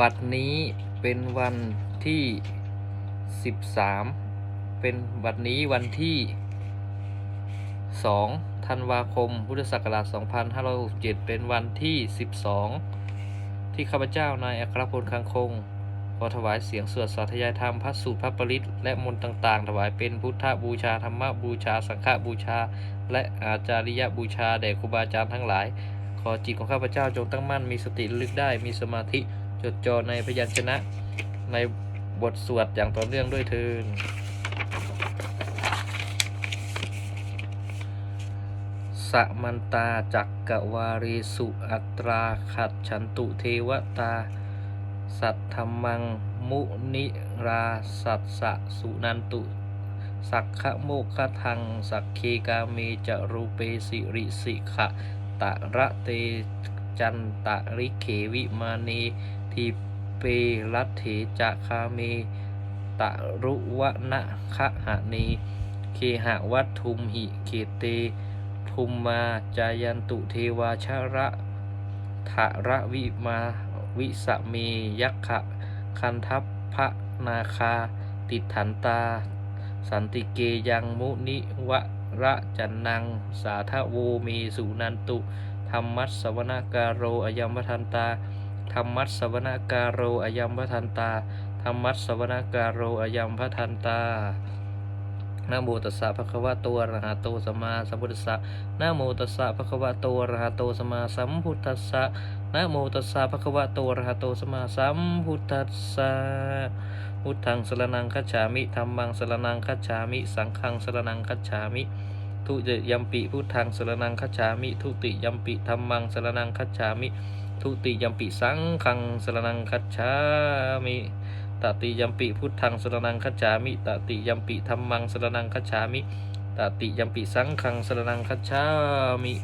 บัดนี้เป็นวันที่ 13 เป็นบัดนี้วันที่ 2 ธันวาคม พุทธศักราช 2567 เป็นวันที่ 12 ที่ข้าพเจ้านายอัครพลคังคง ขอถวายเสียงสวดสาธยายธรรมพระสูตรพระปริตและมนต์ต่าง ๆ ถวายเป็นพุทธบูชาธรรมบูชา สังฆบูชา และอาจาริยบูชาแด่ครูบาอาจารย์ทั้งหลาย ขอจิตของข้าพเจ้าจงตั้งมั่นมีสติลึกได้มีสมาธิ จดจ่อในพยัญชนะในบทสวดอย่างต่อเนื่องด้วยเทินสมันตาจักกวารีสุอัตราขัดฉันตุเทวตา สัทธรรมังมุนิราสัตสะสุนันตุ สักขะโมกขทัง สักเคกาเมจรูเปสิริสิขะตะระเตจันตะริเขวิมานี ทีเปรัตเถจะคาเมตะรุวะนะคะหะเนเคหะวัตทุมหิเขเต ทุมมาจายันตุเทวาชระทะระวิมาวิสะเมยักขะคันทัพพระนาคา ติดถันตา สันติเกยังมุนิวะระจันนัง สาทะโวเมสุนันตุธรรมัสสวนาการโรอยัมพทันตา ธรรมัสสวนาการโรอยัมพทันตาธรรมัสสวนาการโรอยัมพทันตานะโมตัสสะภะคะวะโตอะระหะโตสัมมาสัมพุทธัสสะนะโมตัสสะภะคะวะโตอะระหะโตสัมมาสัมพุทธัสสะนะโมตัสสะภะคะวะโตอะระหะโตสัมมาสัมพุทธัสสะพุทธังสรณังคัจฉามิธัมมังสรณังคัจฉามิ สังฆังสรณังคัจฉามิ ทุติยัมปิพุทธังสรณังคัจฉามิ ทุติยัมปิธัมมังสรณังคัจฉามิ ทุติยัมปิสังฆังสรณังคัจฉามิตติยัมปิพุทธังสรณังคัจฉามิตติยัมปิธัมมังสรณังคัจฉามิตติยัมปิสังฆังสรณังคัจฉามิ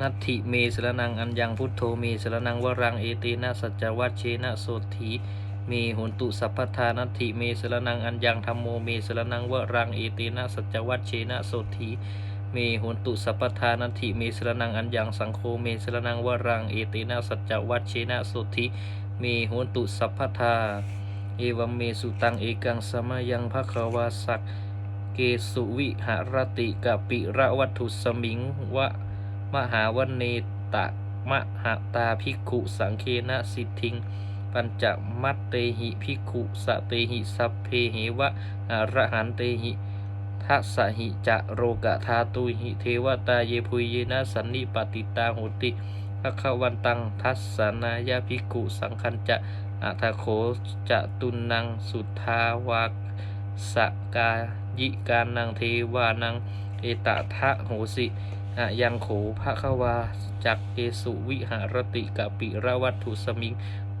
นัตถิเมสรนังอัญญังพุทโธเมสรนังวรังเอเตนะสัจวัชเชนะโสถีเมหุนตุสัพพทานัตถิเมสรนังอัญญังธรรมโมเมสรนังวรังเอเตนะสัจจวัชเชนะโสถี เมหุนตุสัพพทานัตถิเมสรนังอัญญังสังโฆเมสรนังวรังเอเตนะสัจจวัชเชนะสถีเมหุนตุสัพพทา เอวัมเมสุตังเอกังสมายังภควาสักเกสุวิหรติกปิระวัตถุสมิงวะมหาวันเนตะมหาตาภิกขุสังเคนะสิทธิง ปัญจมัตเตหิภิกขุสเตหิสัพเพเหวะอรหันเตหิ ทัสหิจะโรกะธาตุหิเทวตาเยพุยเยนะสันนิปติตาโหติภควันตังทัสสนายาภิกุสังคัญจะอัทโขจะตุนังสุทาวาสกายิกานังเทวานังเอตทะโหสิอะยังโขภะควาจักเกสุวิหารติกะปิระวัตถุสมิง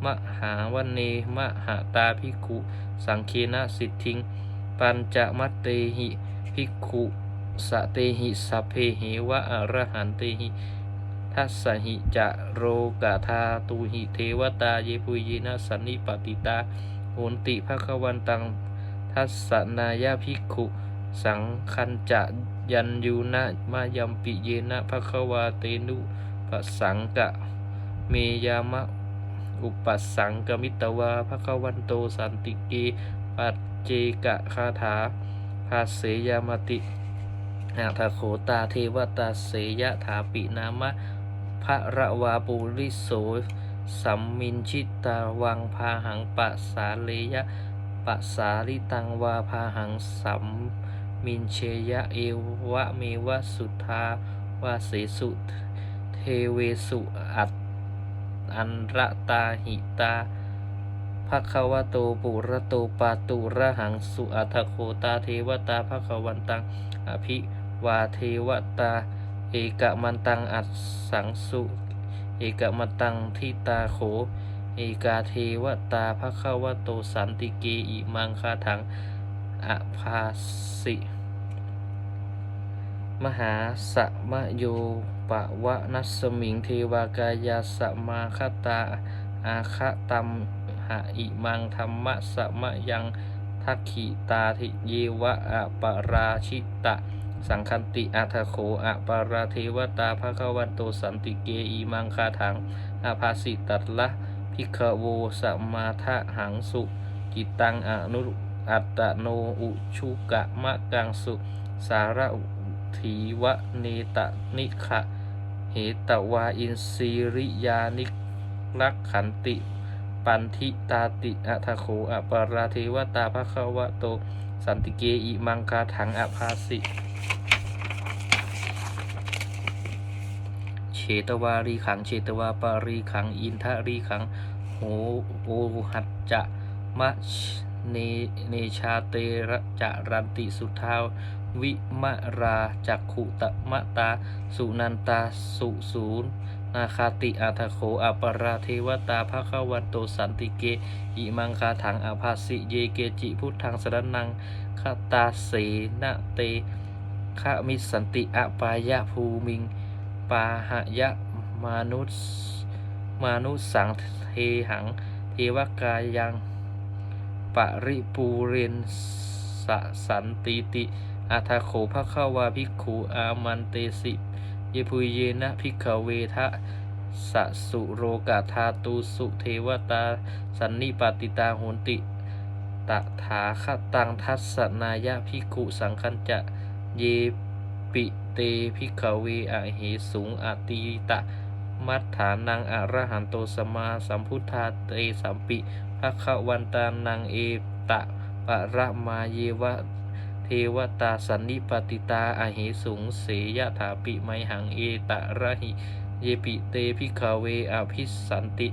มหาวันเนมหาตาภิกุสังเคนะสิทธิง ปัญจมัตเตหิ ภิกขุสะเตหิสัพเพเหวะอรหันเตหิทัสสหิจะโรกาธาตูหิเทวตาเยปุยนะสันนิปติตาโหนติภควันตังทัสสนายาภิกขุ สังคันจะยันยูนะมายัมปิเยนะภควาเตนุปสังกะเมยามะอุปสังกมิตวาภควันโตสันติเกปัจเจกะคาถาาเสยามติอาทาโขตาเทวตาเสยถาปินามะพระระวาปุริโสสัมมินชิตาวังพาหังปะสาเลยะปะสาลิตังวาพาหังสัมมินเชยะเอวะเมวะสุทาวาเสสุเทเวสุอัตอันระตาหิตา ภควโตปุระโตปาตุระหังสุอัทโคตาเทวตาภควันตังอภิวาเทวตา เอกมันตังอัสสังสุ เอกมันตังทิตาโข เอกาเทวตาภควโตสันติเกอิมังคาถังอภาสิ มหาสะมะโยปะวะนัสมิงเทวากายาสมาคตาอาคตัม หะอิมังธรรมะสะมะยังทักขิตาทิเยวะอะปราชิตะ สังคันติอัทโขอะปาราเทวตาภคะวันโตสันติเกอีมังคาถังอาภาสิตัตละพิกโวสมมาทะหังสุ กิตังอนุอัตโนอุชุกะมะกังสุ สารถีวะเนตนิขะเหตวาอินซีริยานิลักขันติ ปันทิตาติอัทโขอปาราเทวตาภคะวะโต สันติเกอิมังคาถังอภาสิเชตวารีขังเชตวาปารีขัง อินทารีขังโหโอหัจจะมะเนเนชาเตระจะรันติสุทาวิมราจักขุตมะตา สุนันตา สุศูน นาคาติอาทโขอปราเทวตาภคะวันโตสันติเก อิมังคาถังอภาสิเยเกจิพุทธังสรนังคาตาเสนะเตขะมิสันติอปายะภูมิง ปาหยะมานุสมานุสังเทหัง เทวกายังปริปูเรนสสันติติอาทาโขภะคะวาภิกขุอามันเตสิ เยพุเยนะภิกเวทะสะสุโรกาธาตุสุเทวตา สันนิปติตาโหนติตถาคตังทัสสนายะภิกุสังคัญจะเยปิเตภิกเวอเหสุงอติตะมัฏฐานังอรหันโตสมาสัมพุทธาเตสัมปิภคะวันตานังเอตะปะระมาเยวะ วตาสันนิปติตาอะเหสุงเสยถาปิไมหังเอตะระหิเยปิเตพิกาเวอภิสันติ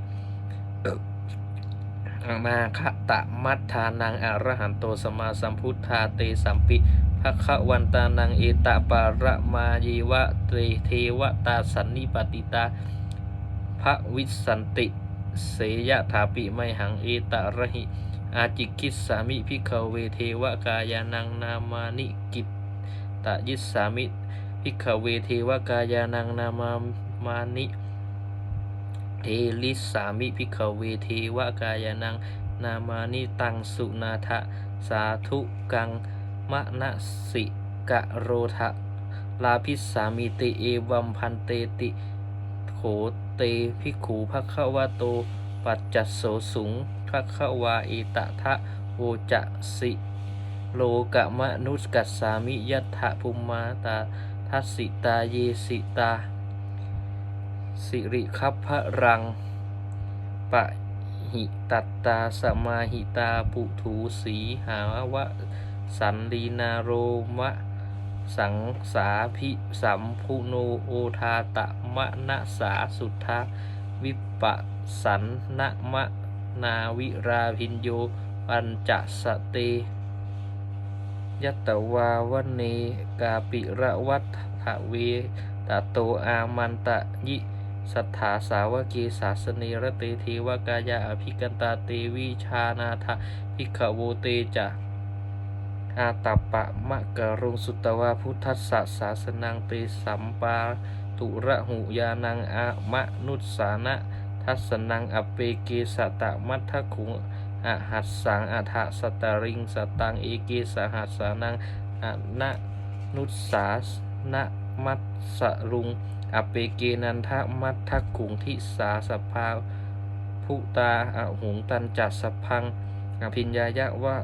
อนาคตะมัฏฐานังอรหันโตสมาสัมพุทธาเตสัมปิภคะวันตานังเอตะปาระมาเยวะเตเทวตาสันนิปติตาพระวิสันติ เสยถาปิไมหังเอตะระหิ อาจิกิสสามิพิกเวเทวกายานังนามานิกิตตยิสสามิพิกเวเทวกายานังนามามานิเทลิสามิพิกเวเทวกายานังนามานิตังสุนาทะสาธุกังมะนะสิกะโรทะลาพิสามิเตเอวัมพันเตติโขเตพิขูภควะโตปัจจัสโสสุง ภควาเอตทะโวจะสิโลกะมะนุสกัสสามิยัตถะภูมาตาทัสสิตาเยสิตา สิริคัพพะรัง ปะหิตัตตาสมาหิตาปุถูสีหาวะ สันลีนาโรมะ สังสาพิสัมพุโนโอทาตะมะนะสาสุทธาวิปะสันนะมะ นาวิราพินโยปัญจสเตยัตวาวเนกาปิระวัฏฐเวตโตอามันตะยิสัทธาสาวกีสาสเนรเตเทวกายาอภิกันตาเตวิชานาทะภิขโวเตจะอาตัปปะมะกะรุงสุตวาพุทธัสสะสาสนังเตสัมปาตุระหุยานังอามะนุสานะ ทัสสนังอเปเกสตะมัททคุงอหัสสังอัฏฐสตาริงสตังเอเกสหัสสานังอนะนุสาสนะมัตสรุง อเปเกนันทะมัททกุงทิสาสภาพุตาอหุงตันจัสสพังอภิญญายะวะ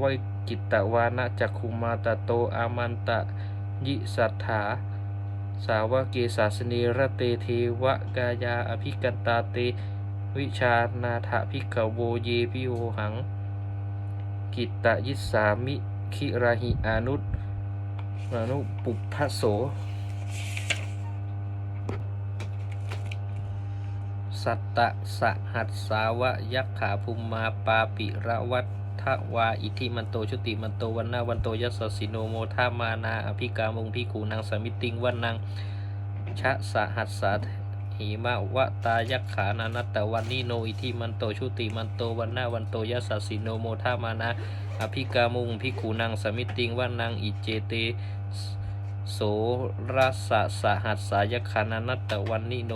วยกิตตวานะจักคุมาตโตอามันตะยิสัทธา สาวกเกสาสเนรเตเทวกายาอภิกันตาเต วิชานาถพิกโวเยพิโวหัง กิตตยิสามิคิราหิอานุตอนุปุพพโส สัตตะสหัสสาวะยักขาภูมมาปาปิระวัฏ ทวาอิทิมันโตชุติมันโตวันนาวันโตยัสสิโนโมทามานาอภิกามงพิขูนางสมิติงวันนางชะสหัสสาหิมะวะตายักขานานัตตะวันนิโนอิทิมันโตชุติมันโตวันนาวันโตยัสสิโนโมทามานาอภิกามุงพิขูนางสมิติงวันนางอิเจเตโสรัสสะสหัสสายักขานานัตตะวันนิโน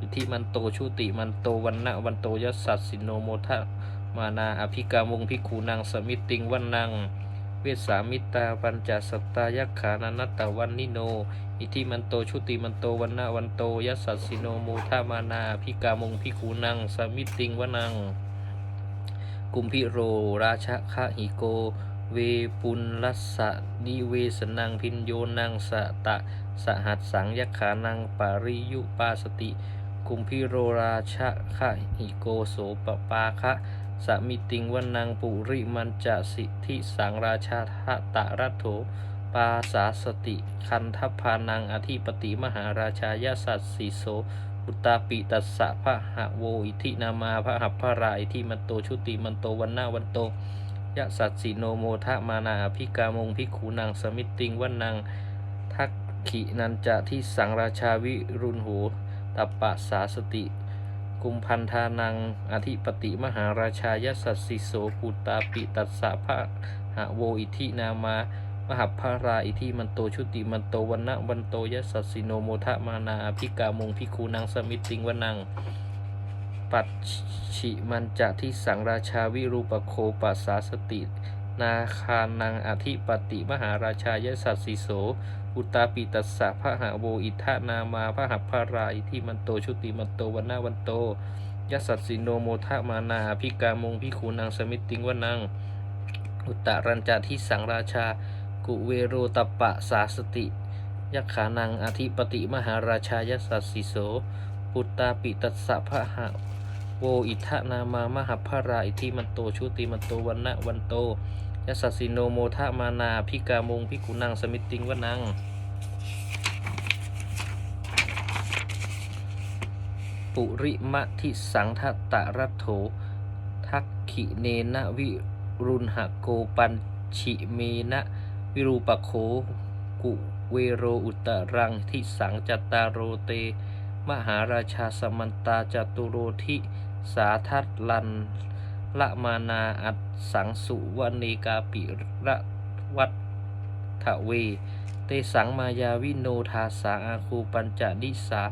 อิทิมันโตชุติมันโตวันนาวันโตยัสสสิโนโมทา มานาอภิกามุงพิขูนางสมิติงวันนางเวสามิตาปัญจสตายักขานันตตวันนิโน อิทิมันโตชุติมันโตวันนาวันโตยัสสิโนมูทามานาพิกามงพิคูนังสมิตติงวนัง กุมพิโรราชคะหิโก เวปุลลัสสะนิเวสนังพินโยนังสะตะสหัสสังยักขานังปาริยุปาสติ กุมพิโรราชคะหิโกโสปปาคะ สมิติงวนังปุริมันจะสิทธิสังราชาทะตะรัตโถปาสาสติคันทพานังอธิปติมหาราชายสัสสิโสอุตตาปิตัสสะพระหะโวอิทินามาพระหัพพราอิทิมันโตชุติมันโตวันนาวันโตยะสัสสิโนโมทะมานาอภิกามงพิขูนังสมิติงวันนังทักขินันจะที่สังราชาวิรุณโหตปปะสาสติ กุมพันธานัง อธิปติมหาราชายสัสสิโสปุตาปิตัสสะพระหะโวอิทินามามหัพพราอิทิมันโตชุติมันโตวันนะวันโตยสัสสิโนโมทะมานาภิกามงพิคูนังสมิตติงวนัง ปัจฉิมันจะที่สังราชาวิรูปโคปัสสาสติ นาคานังอธิปติมหาราชายสัสสิโส อุตตาปิตัสสะพระหาโวอิทานามาพระหัพพราอิทิมันโตชุติมันโตวันนาวันโตยสัสสิโนโมทะมานาอภิกามงพิคูนังสมิติงวนัง อุตตรัญจาที่สังราชา กุเวโรตปะสาสติ ยักขานังอธิปติมหาราชายสัสสิโส ปุตตาปิตัสสะพระหะโวอิทะนามามหัพพราอิทิมันโตชุติมันโตวันนะวันโต ยสัสสิโนโมทะมานาพิกามงพิกุนังสมิติงวนัง ปุริมะทิสังทัตะรัตโถ ทักขิเนนะวิรุณหโกปัญชิเมนะวิรูปโคกุเวโรอุตรังทิสังจตตารโรเต มหาราชาสมันตาจตุโรธิสาทัตลัน ละมานาอัดสังสุวเนกาปิระวัตถเว เตสังมายาวิโนทาสาอาคูปัญจนิสา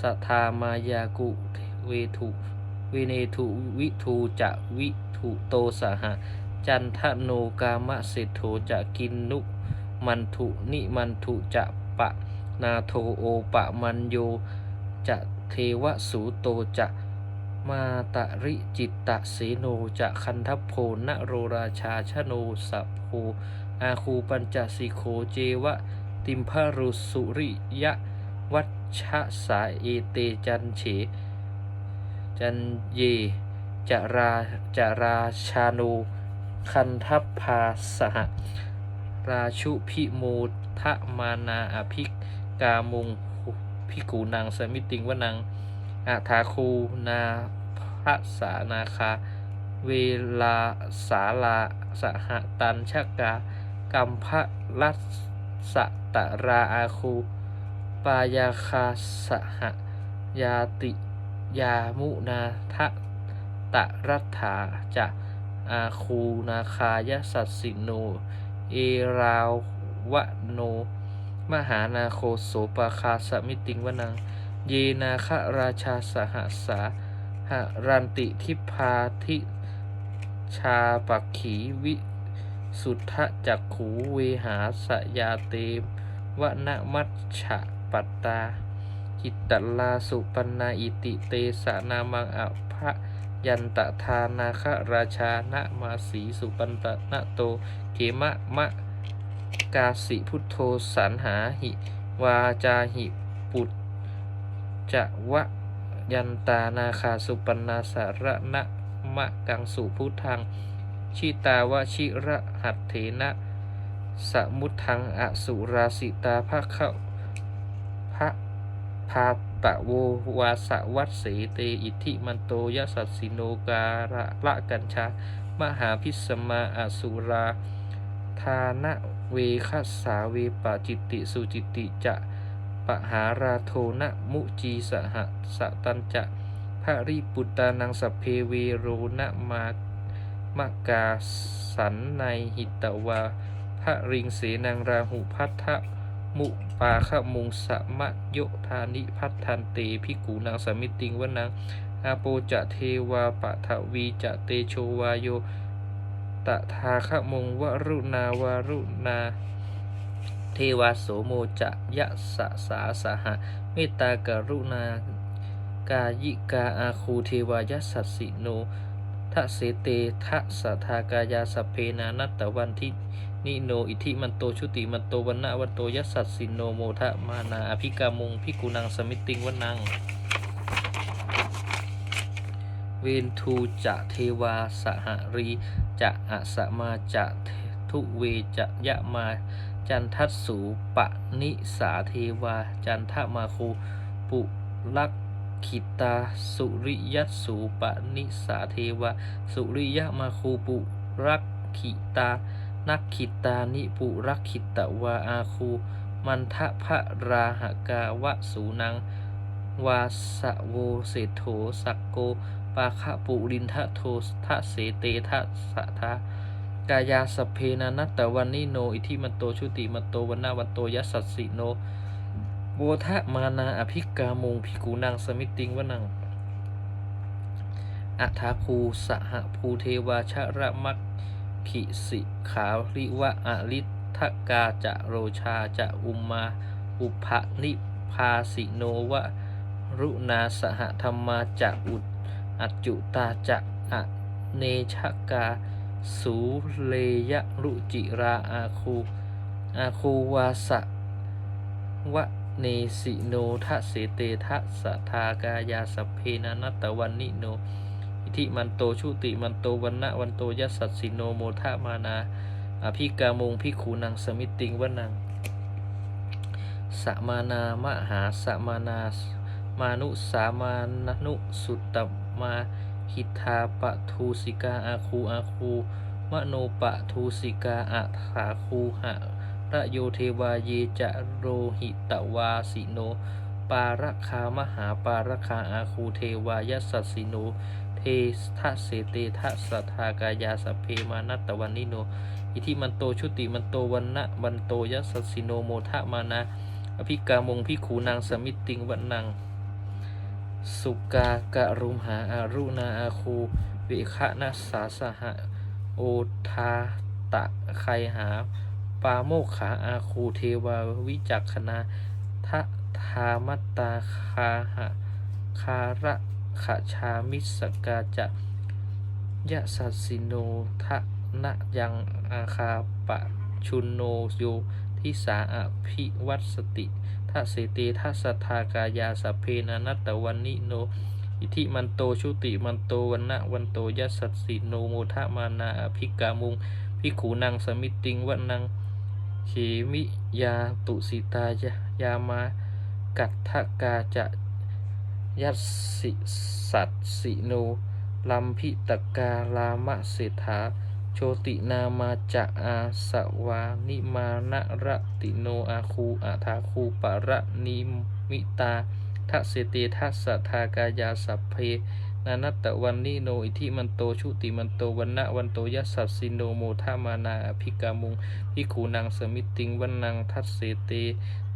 สทามายากุเวทุเวเนทุวิทูจะวิทุโตสหจันทโนกามะเศรษโธจะกินนุมันทุนิมันทุจะปะนาโทโอปะมันโยจะเทวสูโตจะ มาตะริจิตตะเสโนจะคันทัพโพนโรราชาชโนสัพโพอาคูปัญจสิโคเจวะ ติมพารุสุริยะ วัชชะสาเอเตจันเฉ จันเยจาราจาราชาโน คันทัพพาสหราชุพิโมทะมานาอภิกามุงพิกูนางสมิติงวนัง อาทาคูนาพระสานาคา เวลาสาลาสหตันชกากัมพะรัสสะตะราอาคู ปายาคาสหยาติยามุนาทะตะรัฐาจะอาคูนาคายสัสสิโน เอราววะโน มหานาโคโสปาคาสมิติงวนัง เยนาคราชาสหสาหรันติทิพาทิชาปักขีวิสุทธจักขูเวหาสยาเตมวนมัชฉะปัตตาจิตตลาสุปันนาอิติเตสานามังอภะยันตทานาคราชานะมาสีสุปันตนะโตเขมะมะกาสิพุทโธสันหาหิ วาจาหิปุต จะวะยันตานาคาสุปนาสาระนะมะกังสุพุทธัง ชิตาวชิระหัตเถนะสมุทังอสุราสิตาภะเข้าพระพาปะโววาสวัตเสเตอิทิมันโตยสัสสิโนการะละกัญชามหาพิสมาอสุรา ทานะเวคัสสาเวปจิตติสุจิตติจะ ปะหาราโทนะมุจีสหสตันจะภริปุตานังสเพเวโรนะมามกาสันในหิตวาพระริงเสนังราหุพัทธมุปาขมุงสะมะโยธานิพัทธันเตพิกูนางสมิติงวนังอาโปจะเทวาปะทวีจะเตโชวาโยตถาคมงวรุณาวารุณา ทวาโสโมจะยะสะสาสหะเมตตากรุณากายิกาอาคูเทวายสัสสิโนทะเสเตทะสทากายาสเพนานัตตวันทินิโน อิทิมันโตชุติมันโตวันนะวันโตยัสสัสสินโนโมทะมานาอภิกามุงพิกุนังสมิติงวันัง เวนทูจะเทวาสหรีจะอะสมาจะทุเวจะยะมา จันทัสูปะนิสาเทวา จันทมาคูปุลักขิตา สุริยัสูปะนิสาเทวา สุริยมาคูปุรักขิตา นักขิตานิปุรักขิตวาอาคูมันทะพระราหกาวะสูนัง วาสะโวเศธโธสักโก ปาคะปุรินทะโททะเสเตทะสะทะ กายาสเพนานัตตวันนิโน อิทิมันโตชุติมันโตวันนาวันโตยัสสัสสิโนโวทะมานาอภิกามุงพิกูนางสมิติงวนังอัฐาคูสหภูเทวาชระมักขิสิขาริวะอลิทกาจะโรชาจะอุมมาอุภนิพาสิโนวะรุนาสหธรรมาจะอุดอัจจุตาจะอเนชกา สูเลยะรุจิราอาคูอาคูวาสะวะเนสิโนทะเสเตทะสะทากายาสพเพนานัตวันนิโน อิทิมันโตชุติมันโตวันนะวันโตยัสสัสสิโนโมทะมานาอภิกามงพิขูนังสมิติงวนังสมานามหาสมานา มานุสามานุสุตตมา หิทาปะทูสิกาอาคูอาคูมโนปะทูสิกาอัฐาคูหะระโยเทวาเยจะโรหิตวาสิโน ปาระคามหาปาระคาอาคูเทวายสสสิโน เททะเสเตทะสัทธากายาสเพมานัตตวันนิโน อิทิมันโตชุติมันโตวันนะวันโตยัสสิโนโมทะมานาอภิกามงพิขูนางสมิตติงวันนัง สุกากะรุมหาอารุณาอาคูเวคะนัสสาสหะโอทาตะไคหา ปาโมกขาอาคูเทวาวิจักขณาทะทามัตตาคาหะคาระขะชามิสกาจะยะสัสสิโนทะนะยังอาคาปะชุนโนโยทิสาอภิวัตสติ ทะเสเตทะสัทธากายาสเพนานัตตวันนิโน อิทิมันโตชุติมันโตวันนะวันโตยัสสสิโนโมทะมานาอภิกามุงพิขูนังสมิติงวันนังเขมิยาตุสิตายายามากัตถกาจะยัสสิสัตสิโนลัมพิตกาลามะเศรษฐา โชตินามาจะอาสวานิมานะระติโนอาคูอาทาคูปะระนิมิตาทะเสเตทัสสะทากายาสัพเพนานัตตวันนิโนอิทิมันโตชุติมันโตวันนะวันโตยัสสัสสิโนโมทามานาอภิกามุงพิขูนางสมิติงวันนังทัสเสเต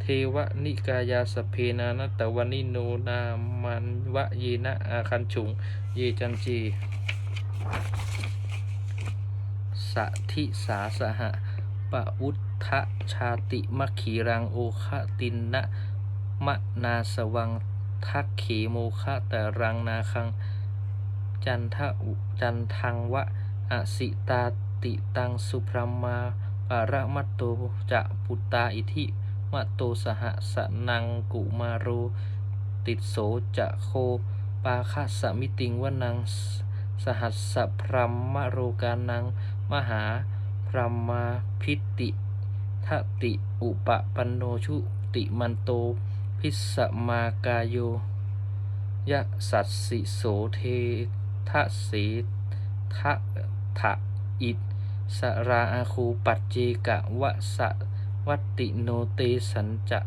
เทวนิกายาสเพนานัตตวันนิโนนามันวะเยนะอาคันฉุง เยจันจี สัทิสาสหะปะอุทธชาติมัคคีรังโอคะตินนะมะนาสวังทักเขโมคะแต่รังนาคัง จันทะจันทังวะอสิตาติตังสุพรมาปาระมัตโตจะปุตตาอิทิมัตโตสหสนังกุมาโร ติดโสจะโค ปาคสมิติงวนัง สหัสสะพรหมะโรกานัง มหาพรหมาพิติทติอุปปันโนชุติมันโต พิสมากายโยยะสัสสิโสเททะเสทะทะอิตสราอาคูปัจเจกะวะสะวัติโนเตสันจะ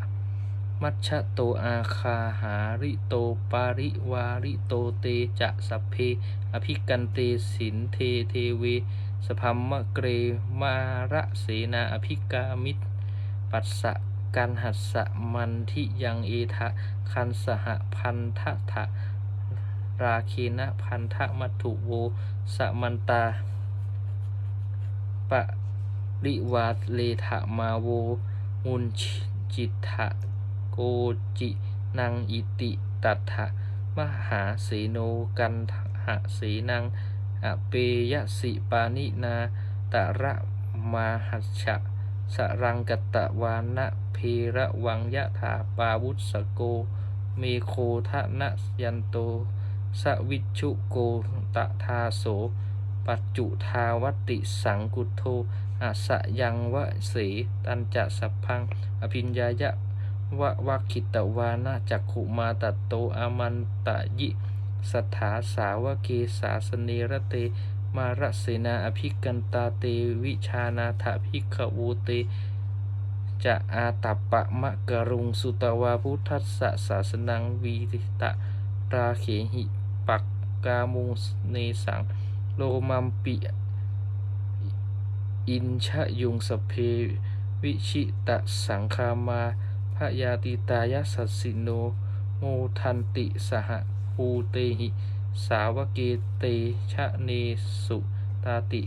มัชโตอาคาหาริโตปาริวาริโตเตจะสัพเพอภิกันเตสินเทเทเว สพัมมะเกรมาระเสนาอภิกามิตร ปัสสะกันหัสสะมันทิยังเอทะคันสหพันทะทะราคีนะพันธะมัตถุโวสมันตาปะริวาเลทะมาโวมุนจิตทะโกจินังอิติตัทะมหาเสโนกันหะเสนัง อเปยสิปานินาตะระมาหัชชะสรังกตะวานะเพระวังยะถาปาวุสโก เมโคทะนะยันโต สวิชุโกตะทาโส ปัจจุทาวติสังกุโทอาสะยังวะเสตันจะสัพพัง อภิญญายะวะวะคิตวานะจักขุมาตัตโตอามันตะยิ สถาสาวะเกสาสเนระเตมารเสนาอภิกันตาเตวิชานาถภิกขวูเตจะอาตัปปะมะกรุงสุตวาพุทธัสสะศาสนังวีตะราเขหิปักกามุงเนสังโลมัมปิอินชะยุงสเพวิชิตะสังคามาพยาติตายสัสสิโนโมทันติสห ภูเตหิ สาวเกเตชะเนสุตาติ